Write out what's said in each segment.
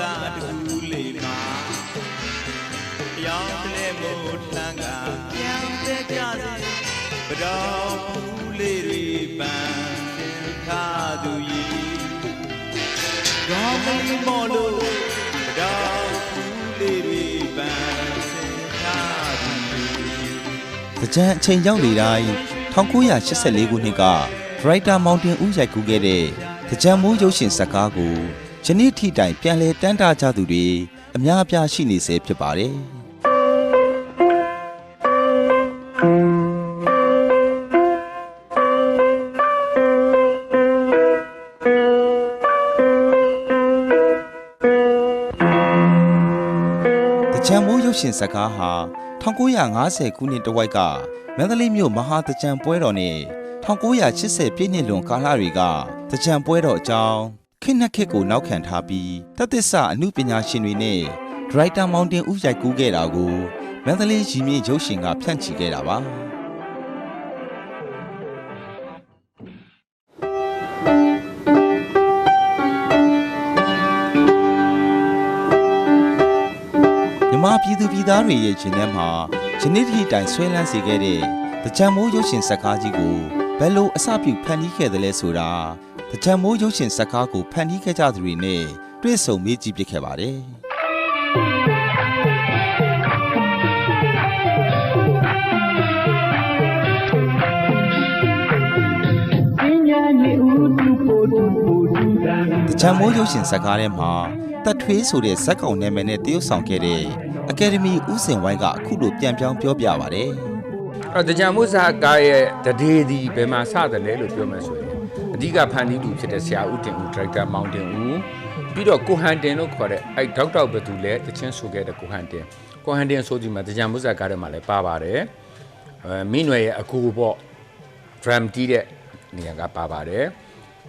ကတူလေးမှာပြောင်းတဲ့မို့ထန်းကပြန်တဲ့ကြစီပတော်ပူလေးတွေပန်းစင်ထားသူကြီးကောင်းမီမော်လို့ပတော်ပူလေးတွေပန်းစင်ထားသူကြီး။ကြံအချိန်ရောက်နေတိုင်း1984ခုနှစ်က Writer Mountain ဦးရိုက်ကူးခဲ့တဲ့ကြံမိုးရုပ်ရှင်ဇာတ်ကားကို ယနေ့ထိတိုင်ပြန်လဲတန်းတာကြသူတွေအများအပြားရှိနေစေဖြစ်ပါတယ်။တကြံမိုးရုပ်ရှင်ဇာတ်ကားဟာ1950ခုနှစ်တဝိုက်ကမန္တလေးမြို့မဟာတကြံပွဲတော်နဲ့1980ပြည့်နှစ်လွန်ကာလတွေကတကြံပွဲတော်အကြောင်း ခေတ်နှစ်ခေတ်ကိုနောက်ခံထားပြီးတသစ္စာအမှုပညာရှင်တွေနဲ့ဒရိုက်တာမောင်တင်ဦးရိုက်ကူးခဲ့တာကိုမန္တလေးရီမြေရုပ်ရှင်ကဖြန့်ချီခဲ့တာပါမြမပြည်သူပြည်သားတွေရဲ့ရှင်ထဲမှာယနေ့ထိတိုင်ဆွဲလန်းစေခဲ့တဲ့တကြံမိုးရုပ်ရှင်ဇာတ်ကားကြီးကိုဘယ်လိုအစပြုဖန်တီးခဲ့သလဲဆိုတာ တကြံမိုးရုပ်ရှင်ဇာတ်ကားကိုဖန်တီးခဲ့ကြသူတွေနဲ့တွေ့ဆုံမေးကြည့်ပြခဲ့ပါတယ်ပညာနှင့်ဥတုပို့တူပို့တူတန်တကြံမိုးရုပ်ရှင်ဇာတ်ကားထဲမှာတက်ထွေးဆိုတဲ့ဇက်ကောင်နာမည်နဲ့တရုပ်ဆောင်ခဲ့တဲ့အကယ်ဒမီဥစဉ်ဝိုင်းကအခုလိုပြန်ပြောင်းပြောပြပါတယ်အဲ့တော့တကြံမှုစာကားရဲ့တဒေဒီဘယ်မှာစတယ်လဲလို့ပြောမယ်ဆိုရင် အဓိကဖန်တီးသူဖြစ်တဲ့ဆရာဦးတင်ဦးဒရိုက်တာမောင်တင်ဦးပြီးတော့ကိုဟန်တင်လို့ခေါ်တဲ့အဲ့ဒေါက်တာဘသူလဲတချင်းဆိုခဲ့တဲ့ကိုဟန်တင်ကိုဟန်တင်ဆိုဒီမှာတကြံမှုစာကားထဲမှာလည်းပါပါတယ်အဲမင်းနွယ်ရဲ့အကူပေါ့ drum တီးတဲ့နေရာကပါပါတယ်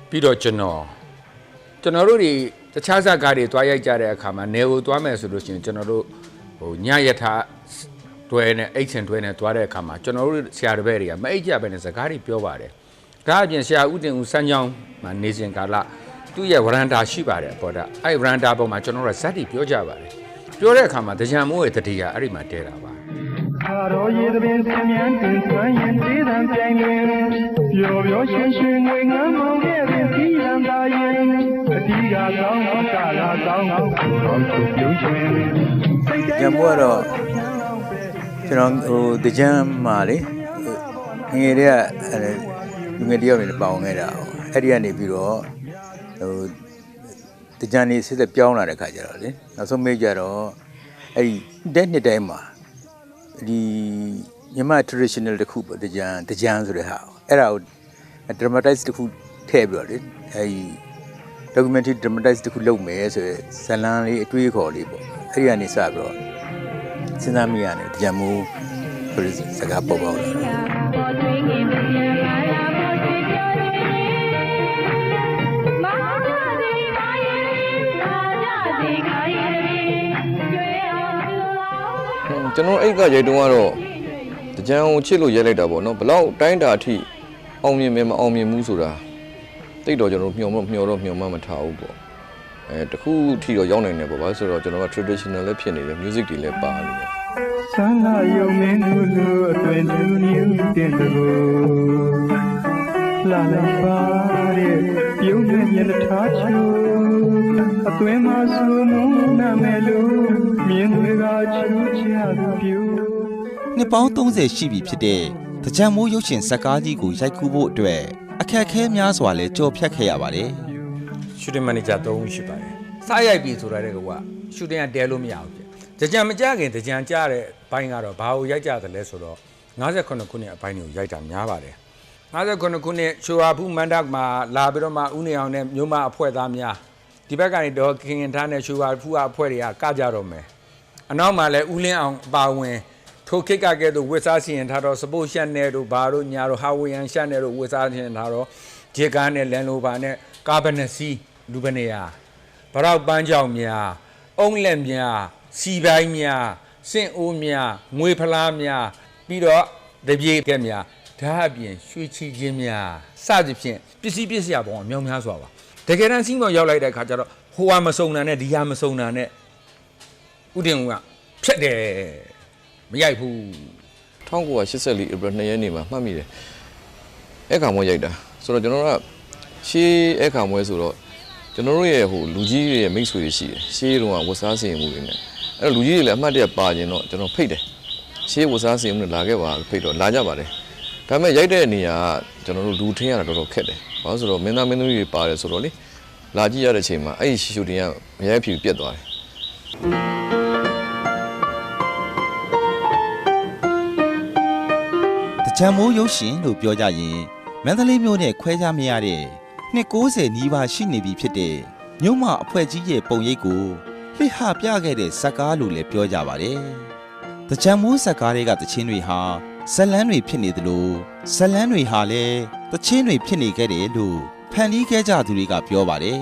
ပြီးတော့ကျွန်တော်ကျွန်တော်တို့တွေတခြားဇာတ်ကားတွေတွားရိုက်ကြတဲ့အခါမှာနေကိုတွားမယ်ဆိုလို့ရှိရင်ကျွန်တော်တို့ဟိုညရထားတွဲနဲ့အိတ်ချင်တွဲနဲ့တွားတဲ့အခါမှာကျွန်တော်တို့ဆရာတပည့်တွေကမအိတ်ကြပဲနဲ့စကားတွေပြောပါတယ်။ ဒါအပြင်ဆရာဦးတင်ဦးစမ်းချောင်းမှာနေစဉ်ကာလသူ့ရဲ့ဝရန်တာရှိပါတယ်အပေါ်တာအဲ့ဝရန်တာပေါ်မှာကျွန်တော်တို့ဇက်တွေပြောကြပါတယ်။ပြောတဲ့အခါမှာတကြံမိုးရဲ့တတိယအဲ့ဒီမှာတဲတာပါခါတော်ရည်သပင်ဆင်းမြန်တင်ဆွမ်းရင်သေးတံပြိုင်တွင်ပျော်ပျော်ရွှင်ရွှင်ငွေငမ်းမောင်ခဲ့ပင်စီရန်သာရင်အတီးကကောင်းကောင်းကာလာကောင်းကောင်းကောင်းစုပြုံးရွှင်ကြံမိုးကတော့ကျွန်တော်ဟိုတကြံမှာလေဟိုငယ်တည်းကအဲ လူငယ်တယောက်နေပေါင်ခဲ့တာဟိုအဲ့ဒီကနေပြီးတော့ဟိုတကြံနေစစ်သက်ပြောင်းလာတဲ့ခါကျတော့လေနောက်ဆုံးမေးကြတော့အဲ့ဒီတဲ့နှစ်တိုင်းမှာဒီမြန်မာ traditional တစ်ခုပေါ့တကြံတကြံဆိုတဲ့ဟာအဲ့ဒါကို dramatize တစ်ခုထည့်ပြီးတော့လေအဲ့ဒီ documentary dramatize တစ်ခုလုပ်မယ်ဆိုရယ်ဇတ်လန်းလေးအတွေးအခေါ်လေးပေါ့အဲ့ဒီကနေစပြီးတော့စဉ်းစားမိရတယ်တကြံမိုးဆိုတဲ့စကားပေါ်ပေါက်လာတယ် ကျွန်တော်အဲ့ကရိုက်တုံးကတော့တကြံကိုချစ်လို့ရိုက်လိုက်တာပေါ့နော်ဘလောက်တိုင်းတာအထိအောင်မြင်မယ်မအောင်မြင်ဘူးဆိုတာတိတ်တော့ကျွန်တော်မျှော်မမျှော်တော့မျှော်မှမထားဘူးပေါ့အဲတခုထီတော့ရောက်နိုင်တယ်ပေါ့ဗျာဆိုတော့ကျွန်တော်က traditional လည်းဖြစ်နေတယ် music တွေလည်းပါနေတယ်ဆန်းလာယုံမင်းလူလူအသွင်သူမြူတင်တကူ လာလာပါတဲ့ပြုံးနဲ့မျက်နှာထားချူအသွင်မှာဆူမုန်းနာမယ်လို့မြင်တွေကချူချသူပြူနှစ်ပေါင်း30ရှိပြီဖြစ်တဲ့တကြံမိုးရုပ်ရှင်ဇာတ်ကားကြီးကိုရိုက်ကူးဖို့အတွက်အခက်အခဲများစွာလည်းကြော်ဖြတ်ခဲ့ရပါတယ်။ shooting manager ၃ဦးရှိပါတယ်။စားရိုက်ပြီဆိုတာတဲ့ကက shooting ကတဲလို့မရဘူးပြ။တကြံမကြခင်တကြံကြတဲ့ဘိုင်းကတော့ဘာကိုရိုက်ကြတယ်လဲဆိုတော့58ခုနှစ်အပိုင်းကိုရိုက်တာများပါတယ်။ 58ခုနှစ်ရှိုဟာဖူးမန္တမှာလာပြီးတော့မှဦးနေအောင်နဲ့မြို့မအဖွဲ့သားများဒီဘက်ကနေတော့ခင်ခင်ထားနဲ့ရှိုဟာဖူးအဖွဲ့တွေကကကြတော့မယ်။အနောက်မှာလည်းဦးလင်းအောင်အပါဝင်ထိုခိတ်ကကဲ့သို့ဝစ်စားစီရင်ထားတော့စပို့ရှက်နဲ့တို့ဘာတို့ညာတို့ဟာဝီယန်ရှက်နဲ့တို့ဝစ်စားစီရင်ထားတော့ဂျေကားနဲ့လန်လိုဘာနဲ့ကာဘနစီလူဘနေယာဗရောက်ပန်းကြောင်များအုံးလက်များစီပိုင်းများစင့်အိုးများငွေဖလားများပြီးတော့တပြေကဲ့များ ဓာတ်အပြင်ရွှေချီခြင်းများစသဖြင့်ပစ္စည်းပစ္စယပေါင်းအမြောက်များစွာပါတကယ်တမ်းစီးမောင်ရောက်လိုက်တဲ့အခါကျတော့ဟဟိုဟာမစုံတာနဲ့ဒီဟာမစုံတာနဲ့ဥတင်ဦးကဖြတ်တယ်မရိုက်ဘူး1984 April 2ရက်နေ့မှာမှတ်မိတယ်အဲ့ခါမွေးရိုက်တာဆိုတော့ကျွန်တော်တို့ကရှေးအဲ့ခါမွေးဆိုတော့ကျွန်တော်တို့ရဲ့ဟိုလူကြီးတွေရဲ့မိတ်ဆွေတွေရှိတယ်ရှေးတုန်းကဝတ်စားစင်မှုတွေနဲ့အဲ့တော့လူကြီးတွေလည်းအမှတ်တရပါခြင်းတော့ကျွန်တော်ဖိတ်တယ်ရှေးဝတ်စားစင်မှုတွေလာခဲ့ပါဖိတ်တော့လာကြပါတယ် ဒါပေမဲ့ရိုက်တဲ့နေရာကကျွန်တော်တို့လူထင်းရတာတော်တော်ခက်တယ်ဘာလို့ဆိုတော့မင်းသားမင်းသမီးတွေပါတယ်ဆိုတော့လေလာကြည့်ရတဲ့အချိန်မှာအဲ့ဒီရှူတင်ကမရိုက်ဖြူပြတ်သွားတယ်တကြံမိုးရုပ်ရှင်လို့ပြောကြရင်မန္တလေးမြို့နဲ့ခွဲခြားမရတဲ့နှစ်90နီးပါးရှိနေပြီဖြစ်တဲ့မြို့မအဖွဲ့ကြီးရဲ့ပုံရိပ်ကိုလှစ်ဟပြခဲ့တဲ့ဇက်ကားလို့လည်းပြောကြပါတယ်။တကြံမိုးဇက်ကားတွေကတချင်းတွေဟာ ဇက်လန်းတွေဖြစ်နေသလိုဇက်လန်းတွေဟာလည်းတချင်းတွေဖြစ်နေခဲ့တယ်လို့ဖန်တီးခဲ့ကြသူတွေကပြောပါတယ်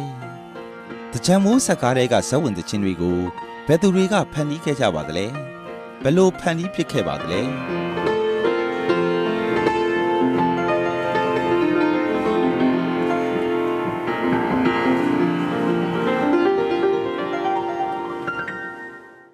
။တကြံမိုးဇက်ကားတွေကဇက်ဝင်တချင်းတွေကိုဘယ်သူတွေကဖန်တီးခဲ့ကြပါသလဲ။ဘယ်လို့ဖန်တီးဖြစ်ခဲ့ပါသလဲ။